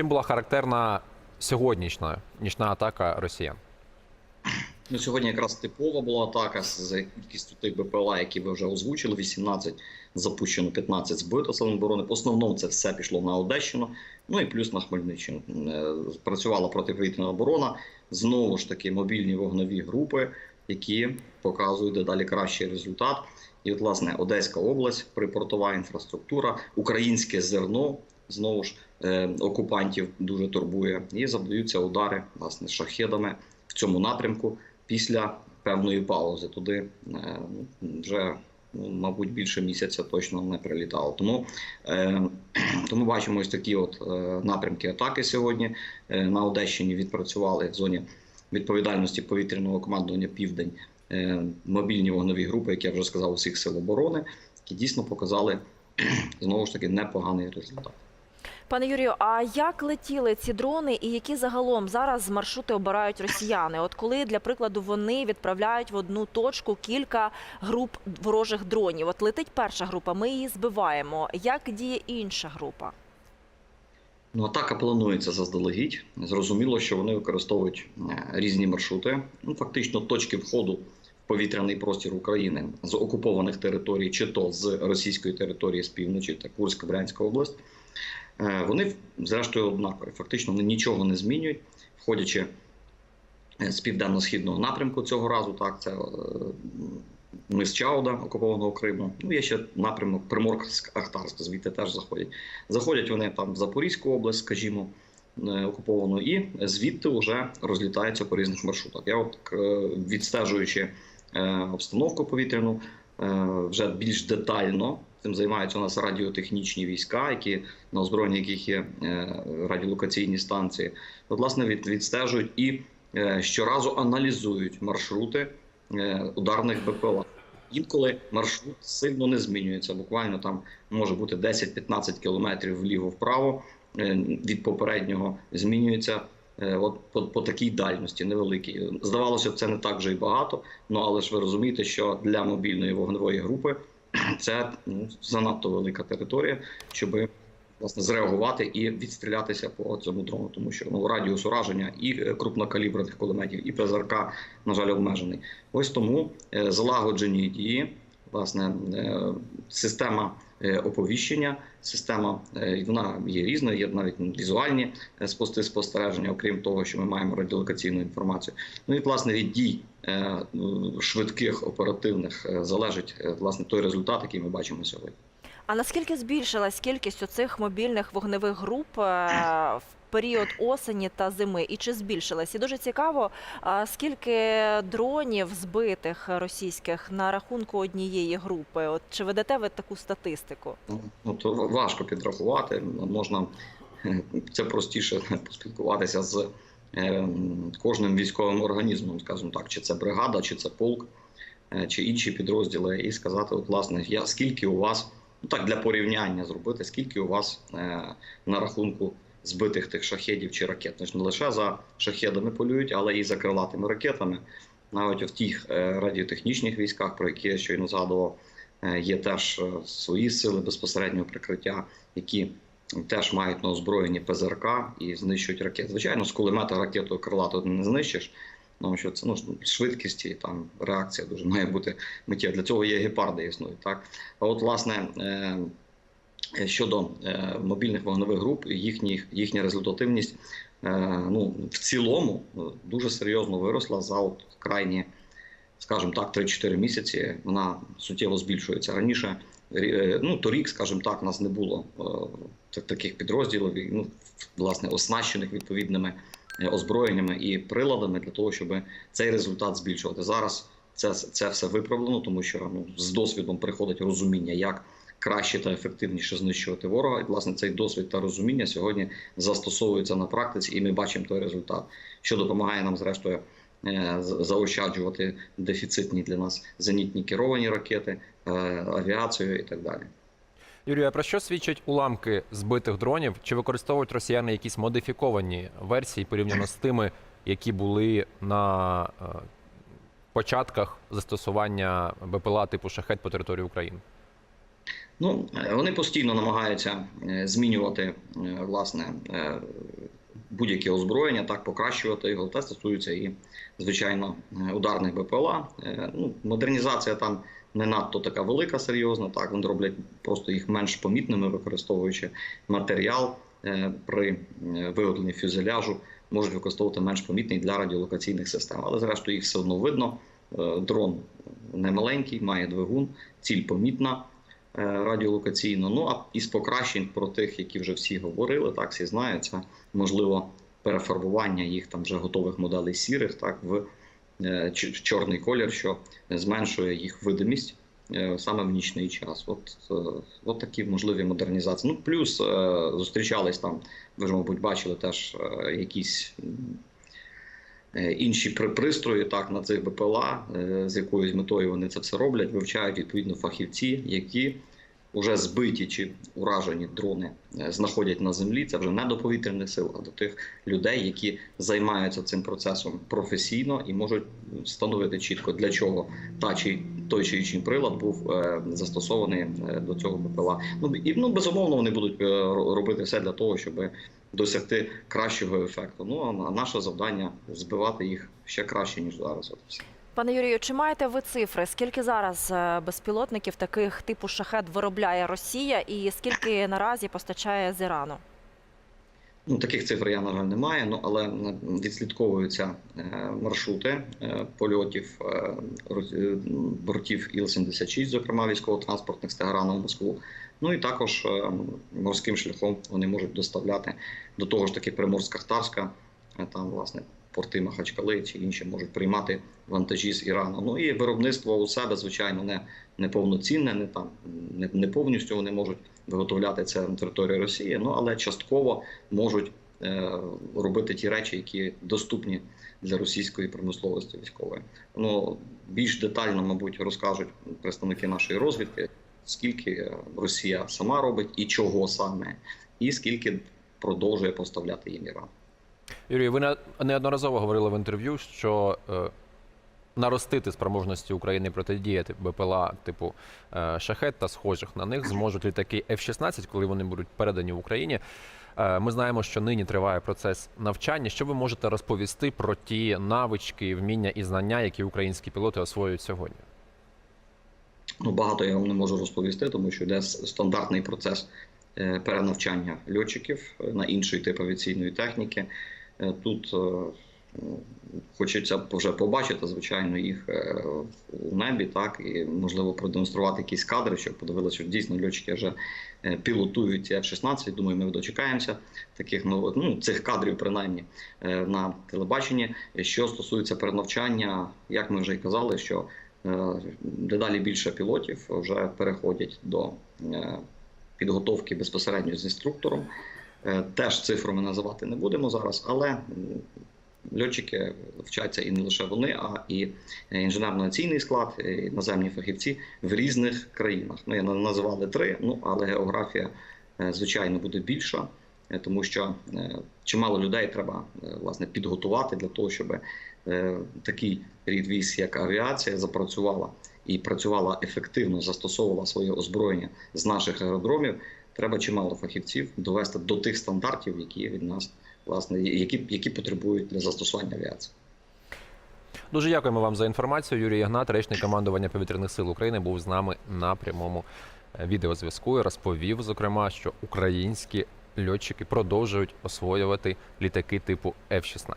Чим була характерна сьогоднішня нічна атака росіян? Ну, сьогодні якраз типова була атака з кількістю тих БПЛА, які ви вже озвучили. 18 запущено, 15 збито самооборони. В основному це все пішло на Одещину, ну і плюс на Хмельниччину. Е, Працювала протиповітряна оборона. Знову ж таки, мобільні вогнові групи, які показують дедалі кращий результат. І, от, власне, Одеська область, припортова інфраструктура, українське зерно знову ж е, окупантів дуже турбує. І завдаються удари власне шахедами в цьому напрямку після певної паузи. Туди е, ну, вже ну, мабуть більше місяця точно не прилітало. Тому, е, тому бачимо ось такі от напрямки атаки сьогодні. На Одещині відпрацювали в зоні відповідальності повітряного командування Південь мобільні вогнові групи, як я вже сказав, усіх сил оборони, які дійсно показали знову ж таки непоганий результат. Пане Юрію, а як летіли ці дрони, і які загалом зараз маршрути обирають росіяни? От коли, для прикладу, вони відправляють в одну точку кілька груп ворожих дронів. От летить перша група, ми її збиваємо. Як діє інша група? Ну, атака планується заздалегідь. Зрозуміло, що вони використовують е, різні маршрути. Ну, фактично, точки входу в повітряний простір України з окупованих територій, чи то з російської території з півночі, та Курська, Брянська область. Е, Вони зрештою однакові. Фактично вони нічого не змінюють, входячи е, з південно-східного напрямку цього разу. Так, це е, мис Чауда, окупованого Криму. Ну, є ще напрямок Приморськ-Ахтарськ, звідти теж заходять. Заходять вони там в Запорізьку область, скажімо, окуповану, і звідти вже розлітаються по різних маршрутах. Я от відстежуючи обстановку повітряну, вже більш детально. Цим займаються у нас радіотехнічні війська, які на озброєнні яких є е, радіолокаційні станції. От, власне, від, відстежують і е, щоразу аналізують маршрути е, ударних БПЛА. Інколи маршрут сильно не змінюється. Буквально там може бути 10-15 кілометрів вліво-вправо від попереднього змінюється. От по, по такій дальності невеликій. Здавалося б, це не так вже й багато. Ну але ж ви розумієте, що для мобільної вогневої групи це ну, занадто велика територія, щоб власне зреагувати і відстрілятися по цьому дрону, тому що ну радіус ураження і е, крупнокаліберних кулеметів, і ПЗРК, на жаль, обмежений. Ось тому е, залагоджені дії, власне, е, система оповіщення, система е, вона є різною, є навіть візуальні е, спости спостереження, окрім того, що ми маємо радіолокаційну інформацію. Ну і власне від дій е, швидких оперативних залежить власне той результат, який ми бачимо сьогодні. А наскільки збільшилась кількість оцих мобільних вогневих груп в період осені та зими? І чи збільшилась? І дуже цікаво, скільки дронів збитих російських на рахунку однієї групи? От чи ведете ви таку статистику? Ну, то важко підрахувати. Можна е, це простіше поспілкуватися з е, кожним військовим організмом, скажімо так, чи це бригада, чи це полк, е, чи інші підрозділи, і сказати, от, власне, я скільки у вас, ну так для порівняння зробити, скільки у вас на рахунку збитих тих шахедів чи ракет. Тож не лише за шахедами полюють, але і за крилатими ракетами. Навіть в тих радіотехнічних військах, про які я щойно згадував, є теж е, свої сили безпосереднього прикриття, які теж мають на озброєнні ПЗРК і знищують ракети. Звичайно, з кулемета ракету крилату не знищиш. Тому що це ну швидкість і там реакція дуже має бути миттєва. Для цього є гепарди існують. Так а от власне е, щодо е, мобільних вогневих груп, їхні, їхня результативність е, ну в цілому е, дуже серйозно виросла за от крайні, скажімо так, 3-4 місяці. Вона суттєво збільшується раніше. Рі- Ну, торік, скажімо так, нас не було е, таких підрозділів, ну, власне, оснащених відповідними е, озброєннями і приладами для того, щоб цей результат збільшувати. Зараз це, це все виправлено, тому що ну, з досвідом приходить розуміння, як краще та ефективніше знищувати ворога. І власне цей досвід та розуміння сьогодні застосовується на практиці, і ми бачимо той результат, що допомагає нам, зрештою, е, заощаджувати дефіцитні для нас зенітні керовані ракети, е, авіацію і так далі. Юрію, а про що свідчать уламки збитих дронів? Чи використовують росіяни якісь модифіковані версії порівняно з тими, які були на е, початках застосування БПЛА типу шахет по території України? Ну, е, вони постійно намагаються е, змінювати е, власне е, будь-яке озброєння, так покращувати його. Те стосується і звичайно е, ударних БПЛА. Е, Ну, модернізація там не надто така велика, серйозна. Так вони роблять просто їх менш помітними, використовуючи матеріал е, при виготовленні фюзеляжу, можуть використовувати менш помітний для радіолокаційних систем. Але зрештою їх все одно видно. Дрон не маленький, має двигун, ціль помітна радіолокаційно. Ну а із покращень про тих, які вже всі говорили, так всі знають, це можливо перефарбування їх там вже готових моделей сірих, так в е, чорний колір, що зменшує їх видимість. е, Саме в нічний час, от, е, от такі можливі модернізації. Ну плюс е, зустрічались там, ви ж, мабуть, бачили теж е, якісь е, інші при- пристрої так на цих БПЛА, е, з якоюсь метою вони це все роблять, вивчають відповідно фахівці, які вже збиті чи уражені дрони е, знаходять на землі. Це вже не до повітряних сил, а до тих людей, які займаються цим процесом професійно і можуть встановити чітко для чого та чи той чи інший прилад був е, застосований е, до цього БПЛА. Ну і ну безумовно вони будуть ро- робити все для того, щоб досягти кращого ефекту. Ну а наше завдання збивати їх ще краще ніж зараз. От все. Пане Юрію, чи маєте ви цифри? Скільки зараз е, безпілотників таких типу шахет виробляє Росія, і скільки наразі постачає з Ірану? Ну, таких цифр я, на жаль, не маю, ну, але відслідковуються е, маршрути е, польотів бортів Іл-76, зокрема військово-транспортних з Тегерану в Москву. Ну і також морським шляхом вони можуть доставляти до того ж таки Приморська-Хтарська, е, там, власне, порти Махачкали чи інші можуть приймати вантажі з Ірану. Ну і виробництво у себе, звичайно, не, не повноцінне, не там не, не повністю вони можуть виготовляти це на території Росії, ну але частково можуть е, робити ті речі, які доступні для російської промисловості військової. Ну більш детально, мабуть, розкажуть представники нашої розвідки, скільки Росія сама робить і чого саме, і скільки продовжує поставляти їм Іран. Юрій, ви неодноразово говорили в інтерв'ю, що е, наростити спроможності України протидіяти БПЛА типу е, шахет та схожих на них зможуть літаки F-16, коли вони будуть передані в Україні. Е, Ми знаємо, що нині триває процес навчання. Що ви можете розповісти про ті навички, вміння і знання, які українські пілоти освоюють сьогодні? Ну, багато я вам не можу розповісти, тому що йде стандартний процес перенавчання льотчиків на інший тип авіаційної техніки. Е, Тут е, хочеться вже побачити, звичайно, їх е, у небі, так і можливо продемонструвати якісь кадри, щоб подивилися, що дійсно льотчики вже пілотують ці F-16. Думаю, ми дочекаємося таких ну, цих кадрів, принаймні на телебаченні. Що стосується перенавчання, як ми вже й казали, що дедалі більше пілотів вже переходять до підготовки безпосередньо з інструктором. Е, Теж цифру ми називати не будемо зараз, але льотчики вчаться і не лише вони, а і інженерно-наційний склад, і наземні фахівці в різних країнах. Ми я називали три, ну але географія, е, звичайно, буде більша, е, тому що е, чимало людей треба е, власне підготувати для того, щоб е, такий рід військ, як авіація, запрацювала і працювала ефективно, застосовувала своє озброєння з наших аеродромів. Треба чимало фахівців довести до тих стандартів, які від нас власне які, які потребують для застосування авіації. Дуже дякуємо вам за інформацію. Юрій Ігнат, речник командування повітряних сил України, був з нами на прямому е, відеозв'язку. і Розповів, зокрема, що українські льотчики продовжують освоювати літаки типу F-16.